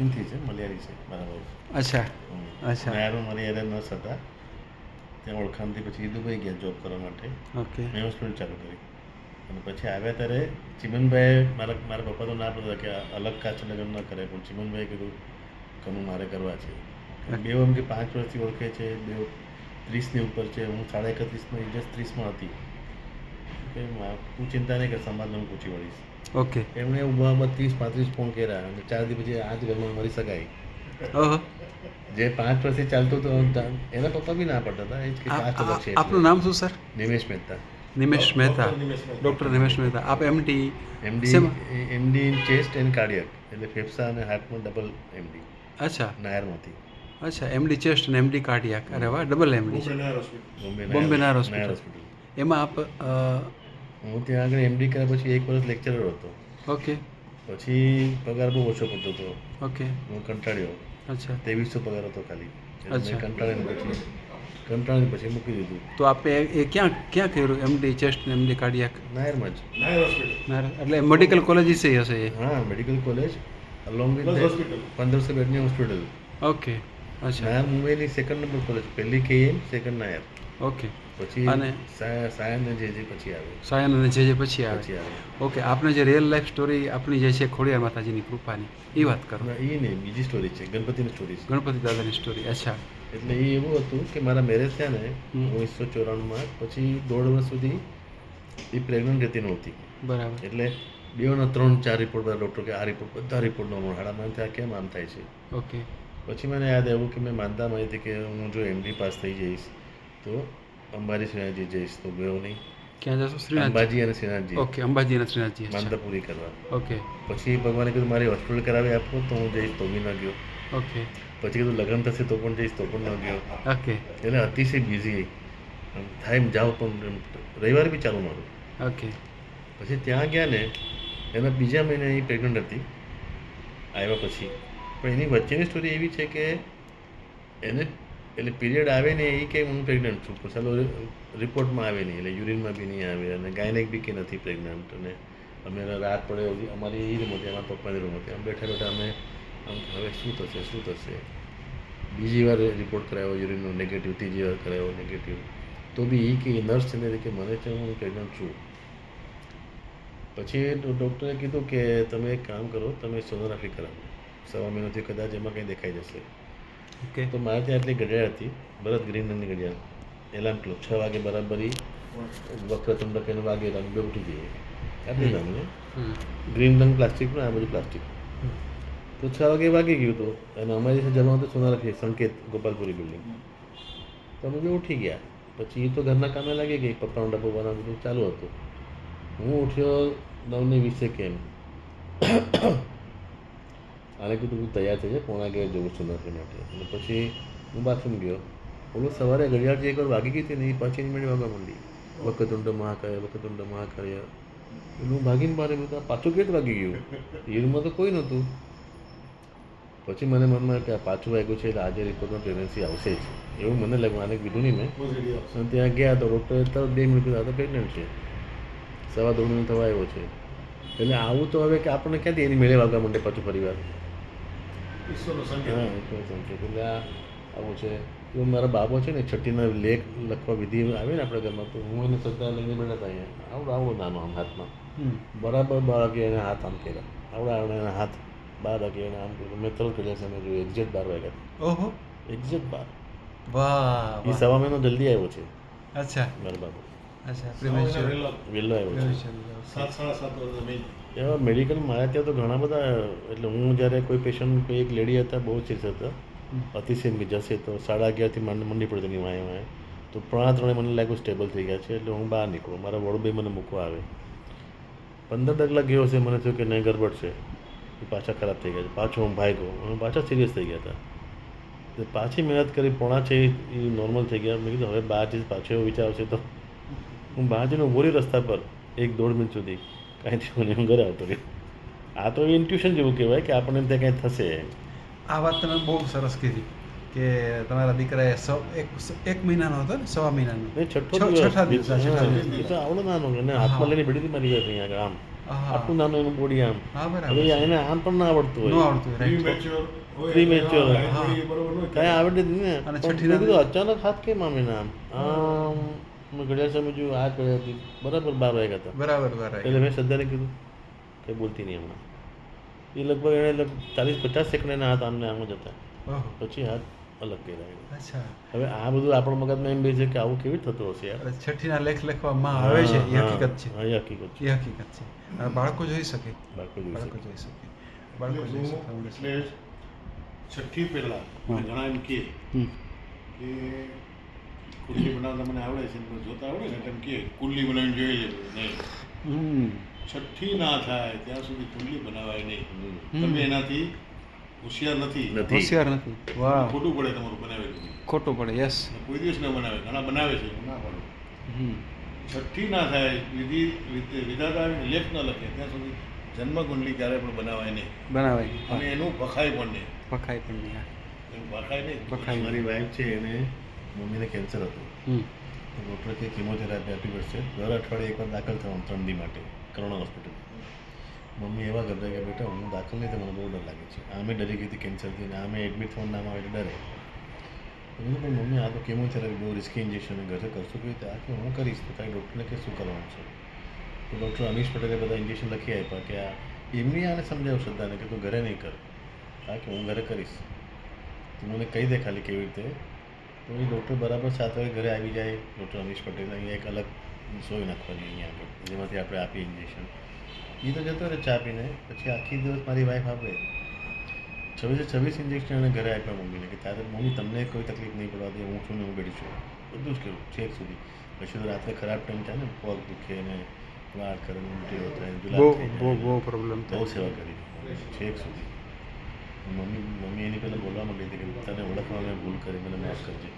સચિનથી છે મલયાળી છે મારા ભાઈ. અચ્છા અચ્છા. નાયરમાં મારી યારે નર્સ હતા ત્યાં ઓળખાણથી પછી દુબઈ ગયા જોબ કરવા માટે. ઓકે. મેં હોસ્પિટલ ચાલુ કરી. અને પછી આવ્યા ત્યારે ચિમનભાઈ મારા મારા પપ્પા તો ના પડતા કે અલગ કાચ લગ્ન ન કરે પણ ચિમનભાઈ કીધું કનું મારે કરવા છે. બે એમ કે પાંચ વર્ષથી ઓળખે છે બે ત્રીસની ઉપર છે હું સાડા એકત્રીસમાં ઇજસ ત્રીસમાં હતી. કે તું ચિંતા નહીં કર સમાજને હું પૂછી વળીશ. ઓકે. એમણે ઊભા ઊભા ત્રીસ પાંત્રીસ ફોન કર્યા અને ચાર દિવસ પછી આ જ ઘરમાં મરી શકાય. ઓહો. જે પાંચ વર્ષથી ચાલતું હતું એના પપ્પા બી ના પડતા હતા એ જ કે આ- કાચ છે આપનું નામ શું સર? નિમેશ મહેતા. નિમેશ મહેતા. ડૉક્ટર નિમેશ મહેતા. આપ MD MD MD in chest and cardiac એટલે ફેફસા અને હાર્ટમાં ડબલ એમડી અચ્છા. નાયરમાંથી. અચ્છા એમડી ચેસ્ટ અને એમડી કાર્ડિયાક અરે વાહ double MD Bombay Bombay Nair hospital. એમાં આપ હું ત્યાં આગળ એમડી કર્યા પછી એક વર્ષ લેક્ચરર હતો. ઓકે પછી પગાર બહુ ઓછો પડતો હતો. ઓકે હું કંટાળ્યો. અચ્છા. ત્રેવીસો પગાર હતો ખાલી. અચ્છા. કંટાળીને પછી. કંટાળીને પછી મૂકી દીધું. તો આપે એ ક્યાં ક્યાં કર્યું એમડી ચેસ્ટ ને એમડી કાર્ડિયાક? નાયરમાં જ. નાયર એટલે મેડિકલ કોલેજીસ હશે એ? હા મેડિકલ કોલેજ અલોંગ વિથ પંદરસો બેડની હોસ્પિટલ ઓકે અચ્છા. નાયર મુંબઈની સેકન્ડ નંબર કોલેજ પહેલી કેએમ સેકન્ડ નાયર. ઓકે. પછી અને? સાયન અને જે જે પછી આવે. સાયન અને જે જે પછી આવે. ઓકે આપણે જે રિયલ લાઈફ સ્ટોરી આપણી જે છે ખોડિયાર માતાજીની કૃપાની એ વાત કરો. એ નહીં બીજી સ્ટોરી છે ગણપતિની સ્ટોરી છે. ગણપતિ દાદાની સ્ટોરી અચ્છા. એટલે એ એવું હતું કે મારા મેરેજ થયા ને ઓગણીસો ચોરાણુંમાં પછી દોઢ વર્ષ સુધી એ પ્રેગ્નન્ટ રહેતી નહોતી. બરાબર. એટલે બે ના ત્રણ ચાર રિપોર્ટ બધા ડૉક્ટર કે આ રિપોર્ટ બધા રિપોર્ટ નોર્મલ હાડામાં થયા કેમ આમ થાય છે? ઓકે. પછી મને યાદ આવ્યું કે મેં માનતા માહિતી કે હું જો એમડી પાસ થઈ જઈશ તો અંબાજી શ્રીનાથજી જઈશ તો ગયો નહીં ક્યાં જશો? શ્રીનાથ અંબાજી અને શ્રીનાથજી. ઓકે અંબાજી અને શ્રીનાથજી માનતા પૂરી કરવા. ઓકે. પછી ભગવાને કીધું મારી હોસ્પિટલ કરાવી આપો તો હું જઈશ તો બી ન ગયો. ઓકે. પછી કીધું લગ્ન થશે તો પણ જઈશ તો પણ ન ગયો. ઓકે. એટલે અતિશય બિઝી થાય એમ જાઓ પણ રવિવારે બી ચાલુ મારું. ઓકે. પછી ત્યાં ગયા ને એના બીજા મહિને એ પ્રેગ્નન્ટ હતી. આવ્યા પછી. પણ એની વચ્ચેની સ્ટોરી એવી છે કે એને એટલે પીરિયડ આવે ને એ કે હું પ્રેગ્નન્ટ છું. ચાલો રિપોર્ટમાં આવે નહીં, એટલે યુરિનમાં બી નહીં આવે અને ગાયનેક બી કે નથી પ્રેગ્નન્ટ અને અમે રાત પડે અમારી એ રૂમ હતી પપ્પાની રૂમ હતી. આમ બેઠા બેઠા અમે આમ હવે શું થશે શું થશે? બીજી વાર રિપોર્ટ કરાવ્યો યુરિનનો નેગેટિવ ત્રીજી વાર કરાવ્યો નેગેટિવ તો બી એ કે નર્સ છે ને કે મને છે હું પ્રેગ્નન્ટ છું. પછી ડૉક્ટરે કીધું કે તમે એક કામ કરો, તમે સોનોગ્રાફી કરાવો. સવા મહિનાથી કદાચ એમાં કંઈ દેખાઈ જશે. ઓકે તો મારે ત્યાં એટલી ઘડિયાળ હતી ભરત ગ્રીન રંગની ઘડિયાળ. એલાર્મ ક્લોક છ વાગે બરાબર વક્ર ચંદ્રક કહીને વાગે એલાર્મ બે ઉઠી જઈએ. આટલી હમ. ગ્રીન રંગ પ્લાસ્ટિકનું આ બધું પ્લાસ્ટિક. તો છ વાગે વાગી ગયું હતું અને અમારી સાથે જવાનું હતું સોનારખી સંકેત ગોપાલપુરી બિલ્ડિંગ તો અમે બી ઉઠી ગયા. પછી એ તો ઘરના કામે લાગી ગઈ પપ્પાનો ડબ્બો બનાવવાનું બધું ચાલુ હતું. હું ઉઠ્યો નવને વીસે કેમ. આને કીધું હું તૈયાર થઈ જાય પોણા ગયા જવું સોનારફી માટે. અને પછી હું બાથરૂમ ગયો. ઓલું સવારે ઘડિયાળ જે એકવાર વાગી ગઈ હતી ને એ પાછી મિનિટ વાગવા માંડી. વકતુંડ મહાકાય વકતુંડ મહાકાય. હું ભાગીને બહાર આવ્યો પાછું કેટ વાગી ગયું? હીરમાં તો કોઈ નહોતું. પછી મને મનમાં કે આ પાછું વાગ્યું છે એટલે આજે રિપોર્ટમાં પ્રેગ્નન્સી આવશે જ. એવું મને લાગ્યું આને કીધું નહીં મેં. અને ત્યાં ગયા તો ડૉક્ટરે તરત બે મિનિટ કીધું આ તો પ્રેગ્નન્ટ છે. સવા દોઢ થવા આવ્યો છે. એટલે આવું તો હવે કે આપણને ક્યાંથી એની મેળે વાગવા માંડે પાછું ફરીવાર હા ઈશ્વરનો સંકેત એટલે આ આવું છે. એવું મારા બાબો છે ને છઠ્ઠીના લેખ લખવા વિધિ આવે ને આપણે ઘરમાં તો હું એને શ્રદ્ધા લઈને બેઠા હતા અહીંયા. આવડો આવડો નાનો આમ હાથમાં. બરાબર બાર વાગે એને હાથ આમ કર્યા. આવડા આવડે એના હાથ બાર વાગે એને આમ કર્યું. મેં તરત કર્યા સમય જોયું એક્ઝેક્ટ બાર વાગ્યા ઓહો. એક્ઝેક્ટ બાર. વાહ એ. સવા મહિનો જલ્દી આવ્યો છે. અચ્છા. મારા બાબો. અચ્છા વહેલો. આવ્યો છે. સાત સાડા સાત મેં એવા મેડિકલ મારા ત્યાં તો ઘણા બધા એટલે હું જ્યારે કોઈ પેશન્ટ કોઈ એક લેડી હતા બહુ સિરિયસ હતા. અતિશય જશે તો સાડા અગિયારથી માંડ મંડી પડતી એની વાંહે વાંહે. તો ત્રણા ત્રણે મને લાગ્યું સ્ટેબલ થઈ ગયા છે એટલે હું બહાર નીકળું. મારા વડોભાઈ મને મૂકવા આવે. પંદર ડગલા ગયો છે મને થયું કે નહીં ગરબડ છે. એ પાછા ખરાબ થઈ ગયા છે. પાછો હું ભાગ્યો. હું પાછા સિરિયસ થઈ ગયા હતા. પાછી મહેનત કરી પોણા છે એ નોર્મલ થઈ ગયા. મેં કીધું હવે બહાર જઈશ પાછો એવો વિચાર આવશે તો. હું બહાર જઈને ઊભો રસ્તા પર એક દોઢ મિનિટ સુધી. કાંઈ થયું એમ આવતો રહ્યો આ તો ઇન્ટ્યુશન જેવું કહેવાય કે આપણને ત્યાં કાંઈ થશે. આ વાત તમે બહુ સરસ કીધી કે તમારા દીકરાએ સ એક એક મહિનાનો હતો ને સવા મહિનાનો. એ છઠ્ઠો છઠ્ઠા દિવસ, છઠ્ઠા આવડો નાનો એને હાથમાં લઈને બેઠી હતી મારી વાત અહીંયા આગળ આમ. આટલું નાનું એનું બોડી આમ. હા હવે બરાબર એને આમ પણ ના આવડતું ન હોય. આવડતું ન કાંઈ આવડે જ નહીં ને. અને કીધું અચાનક હાથ કેમ આમ એના આમ? આમ મેં ઘડિયાળ સમય જોયું આ ઘડિયાળ હતી. બરાબર બાર વાગ્યા હતા. બરાબર બરાબર એટલે મેં શ્રદ્ધાને કીધું કંઈ બોલતી નહીં હમણાં. એ લગભગ એણે ચાલીસ પચાસ સેકન્ડ એના હાથ આમને આમ જ હતા. પછી હાથ અલગ કર્યા હવે આ બધું આપણા મગજમાં એમ બે છે કે આવું કેવી રીતે થતું હશે યાર? છઠ્ઠીના લેખ લખવામાં આવે છે એ હકીકત છે. એ હકીકત છે. એ હકીકત છે. અને બાળકો જોઈ શકે. બાળકો જોઈ બાળકો શકે. જોઈ શકે. બાળકો જોઈ શકે હું. એટલે છઠ્ઠી પહેલા હા. ઘણા એમ કે કુંડલી બનાવતા મને આવડે છે જોતા આવડે ને તેમ કે કુલ્લી બનાવીને જોઈ લેવું નહીં છઠ્ઠી ના થાય ત્યાં સુધી કુલ્લી બનાવાય નહીં. તમે એનાથી હોશિયાર નથી. નથી. હોશિયાર નથી. વાહ. ખોટું પડે તમારું બનાવેલું. ખોટું પડે યસ કોઈ દિવસ ના બનાવે ઘણા બનાવે છે ના પાડું. છઠ્ઠી ના થાય વિધિ વિધ- વિધાતા લેખ ન લખે ત્યાં સુધી જન્મકુંડલી ક્યારે પણ બનાવાય નહીં. બનાવાય અને એનું ભખાય પણ નહીં. પખાય પણ નહીં ભખાય નહીં. ભખાય. મારી વાઈફ છે એને મમ્મીને કેન્સર હતું. ડૉક્ટર કે કિમોથેરાપી આપી પડશે. દર અઠવાડિયે એકવાર દાખલ થવાનું ત્રણ દી માટે કરુણા હોસ્પિટલ મમ્મી એવા ગભરાય કે બેટા હું દાખલ નહીં તો બહુ ડર લાગે છે. આમે ડરી ગઈ હતી કેન્સરથી અને આમે એડમિટ થવાનું નામ આવે ડરે. મેં પણ મમ્મી આ તો કેમોથેરાપી બહુ રિસ્કી ઇન્જેક્શન ઘરે કરશો કેવી રીતે? આ કે હું કરીશ? તો તારી ડૉક્ટરને કે શું કરવાનું છે? તો ડૉક્ટર અમીશ પટેલે બધા ઇન્જેક્શન લખી આપ્યા કે આ એમની આને સમજાવ શ્રદ્ધાને કે તું ઘરે નહીં કર. હા કે હું ઘરે કરીશ. તું મને કહી દે ખાલી કેવી રીતે તો એ ડૉક્ટર બરાબર સાત વાગે ઘરે આવી જાય. ડૉક્ટર અમીશ પટેલ અહીંયા એક અલગ સોય નાખવાની અહીંયા આગળ જેમાંથી આપણે આપીએ ઇન્જેક્શન એ તો જતો રહે ચા પીને પછી આખી દિવસ મારી વાઈફ આપે. છવ્વીસે છવ્વીસ ઇન્જેક્શન એને ઘરે આપ્યા મમ્મીને કે તારે મમ્મી તમને કોઈ તકલીફ નહીં પડવા દે હું છું ને હું બેઠી છું. બધું જ કર્યું છેક સુધી. પછી તો રાત્રે ખરાબ ટાઈમ થાય ને પગ દુખે ને વાળ કરે ઉલટીઓ થાય બહુ પ્રોબ્લેમ બહુ સેવા કરી. છેક સુધી. મમ્મી મમ્મી એની પહેલાં બોલવા માંગી હતી કે તને ઓળખવા મેં ભૂલ કરી, મને માફ કરજે.